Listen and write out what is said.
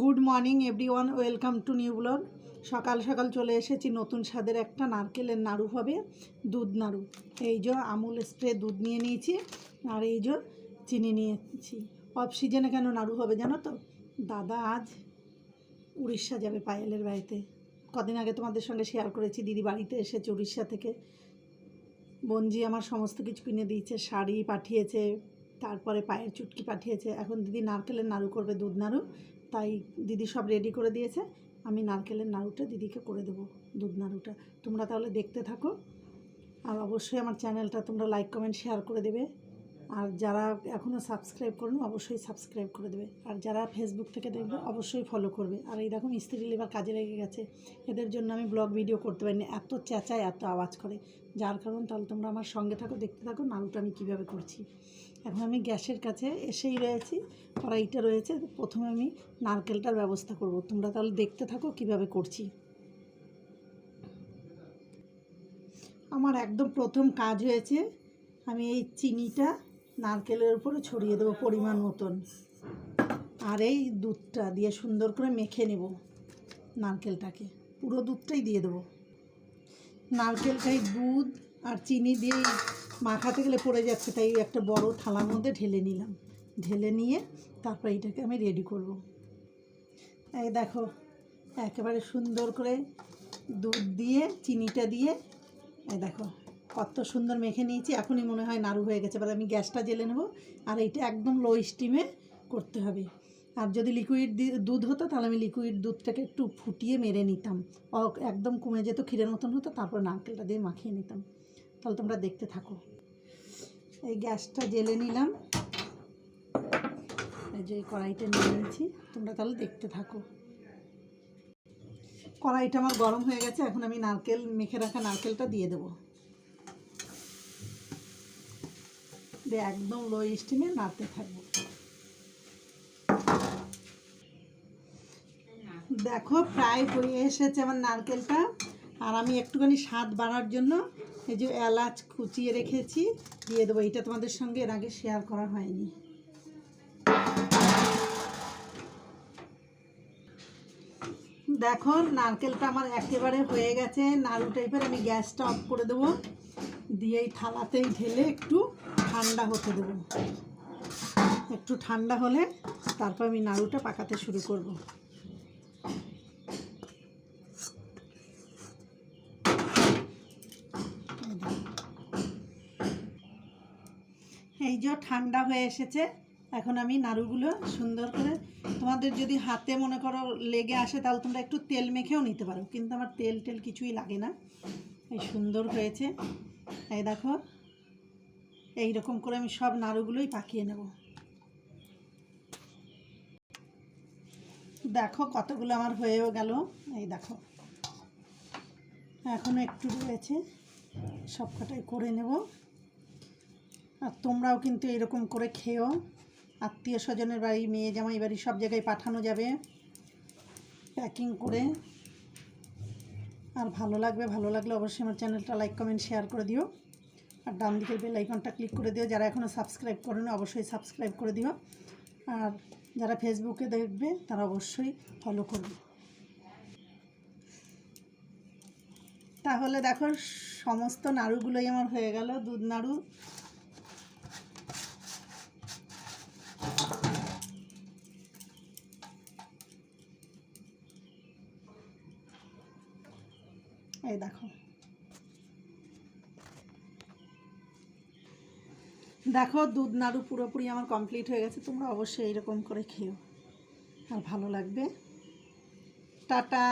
Good morning, everyone. Welcome to new blog. সকাল সকাল চলে এসেছি নতুন স্বাদের একটা নারকেলের নাড়ু হবে, দুধ নাড়ু। এই যে আমুল স্প্রে দুধ নিয়ে নিয়েছি, আর এই যে চিনি নিয়েছি। অফ সিজনে কেন নাড়ু হবে জানো তো? দাদা আজ উড়িষ্যা যাবে পায়েলের বাড়িতে। কদিন আগে তোমাদের সঙ্গে শেয়ার করেছি, দিদি বাড়িতে এসেছে উড়িষ্যা থেকে। বঞ্জি আমার সমস্ত কিছু কিনে দিয়েছে, শাড়ি পাঠিয়েছে, তারপরে পায়ের চুটকি পাঠিয়েছে। এখন দিদি নারকেলের নাড়ু করবে, দুধ নাড়ু। তাই দিদি সব রেডি করে দিয়েছে। আমি নারকেলের নাড়ুটা দিদিকে করে দেবো, দুধ নাড়ুটা। তোমরা তাহলে দেখতে থাকো। আর অবশ্যই আমার চ্যানেলটা তোমরা লাইক কমেন্ট শেয়ার করে দেবে। আর যারা এখনও সাবস্ক্রাইব করুন অবশ্যই সাবস্ক্রাইব করে দেবে। আর যারা ফেসবুক থেকে দেখবে, অবশ্যই ফলো করবে। আর এই দেখো মিস্ত্রি লেবার কাজে লেগে গেছে। এদের জন্য আমি ব্লগ ভিডিও করতে পারিনি। এত চেঁচায়, এত আওয়াজ করে। যার কারণ, তাহলে তোমরা আমার সঙ্গে থাকো, দেখতে থাকো নাড়ুটা আমি কীভাবে করছি। এখন আমি গ্যাসের কাছে এসেই রয়েছি। কড়াইটা রয়েছে। প্রথমে আমি নারকেলটার ব্যবস্থা করব। তোমরা তাহলে দেখতে থাকো কীভাবে করছি। আমার একদম প্রথম কাজ হয়েছে। আমি এই চিনিটা নারকেলের উপরে ছড়িয়ে দেবো পরিমাণ মতন। আর এই দুধটা দিয়ে সুন্দর করে মেখে নেব নারকেলটাকে। পুরো দুধটাই দিয়ে দেবো। নারকেলটাই দুধ আর চিনি দিয়ে মাখাতে গেলে পড়ে যাচ্ছে, তাই একটা বড় থালার মধ্যে ঢেলে নিলাম। ঢেলে নিয়ে তারপর এটাকে আমি রেডি করব। এই দেখো, একেবারে সুন্দর করে দুধ দিয়ে, চিনিটা দিয়ে, এই দেখো কত সুন্দর মেখে নিয়েছি, এখনই মনে হয় নাড়ু হয়ে গেছে। এবার আমি গ্যাসটা জেলে নেব, আর এইটা একদম লো স্টিমে করতে হবে। আর যদি লিকুইড দুধ হতো, তাহলে আমি লিকুইড দুধটাকে একটু ফুটিয়ে মেরে নিতাম। একদম কমে যেত, ক্ষীরের মতন হতো, তারপর নারকেলটা দিয়ে মাখিয়ে নিতাম। তাহলে তোমরা দেখতে থাকো। এই গ্যাসটা জেলে নিলাম। এই যে কড়াইটা নিয়ে নিয়েছি, তোমরা তাহলে দেখতে থাকো। কড়াইটা আমার গরম হয়ে গেছে, এখন আমি নারকেল, মেখে রাখা নারকেলটা দিয়ে দেবো। দিয়ে একদম লো স্টিমে নাড়তে থাকব। দেখো, প্রায় হয়ে এসেছে আমার নারকেলটা। আর আমি একটুখানি স্বাদ বাড়ার জন্য এই যে এলাচ কুচিয়ে রেখেছি, দিয়ে দেবো। এটা তোমাদের সঙ্গে এর আগে শেয়ার করা হয়নি। দেখো নারকেলটা আমার একেবারে হয়ে গেছে। নাড়ু টাইপের আমি গ্যাসটা অফ করে দেবো। দিয়ে এই থালাতেই ঢেলে একটু ঠান্ডা হতে দেবো। একটু ঠান্ডা হলে তারপর আমি নাড়ুটা পাকাতে শুরু করব। এই যে ঠান্ডা হয়ে এসেছে। এখন আমি নাড়ুগুলো সুন্দর করে, তোমাদের যদি হাতে মনে করো লেগে আসে তাহলে তোমরা একটু তেল মেখেও নিতে পারো, কিন্তু আমার তেল টেল কিছুই লাগে না। এই সুন্দর হয়েছে। এই দেখো, এই রকম করে আমি সব নাড়ুগুলোই পাকিয়ে নেব। দেখো কতগুলো আমার হয়েও গেল। এই দেখো এখনও একটু রয়েছে সব কটাই করে নেব। আর তোমরাও কিন্তু এরকম করে খেও আত্মীয় স্বজনের বাড়ি, মেয়ে জামাই বাড়ি সব জায়গায় পাঠানো যাবে। প্যাকিং করে। আর ভালো লাগবে, ভালো লাগলে অবশ্যই আমার চ্যানেলটা লাইক, কমেন্ট, শেয়ার করে দিও। আর ডান দিকের বেল আইকনটা ক্লিক করে দিও। যারা এখনও সাবস্ক্রাইব করেনি অবশ্যই সাবস্ক্রাইব করে দিও। আর যারা ফেসবুকে দেখবে, তারা অবশ্যই ফলো করবে। তাহলে দেখো, সমস্ত নাড়ুগুলোই আমার হয়ে গেল। দুধ নাড়ু এই দেখো। দেখো, দুধ নাড়ু পুরোপুরি আমার কমপ্লিট হয়ে গেছে, তোমরা অবশ্যই এরকম করে খেও আর ভালো লাগবে। টাটা।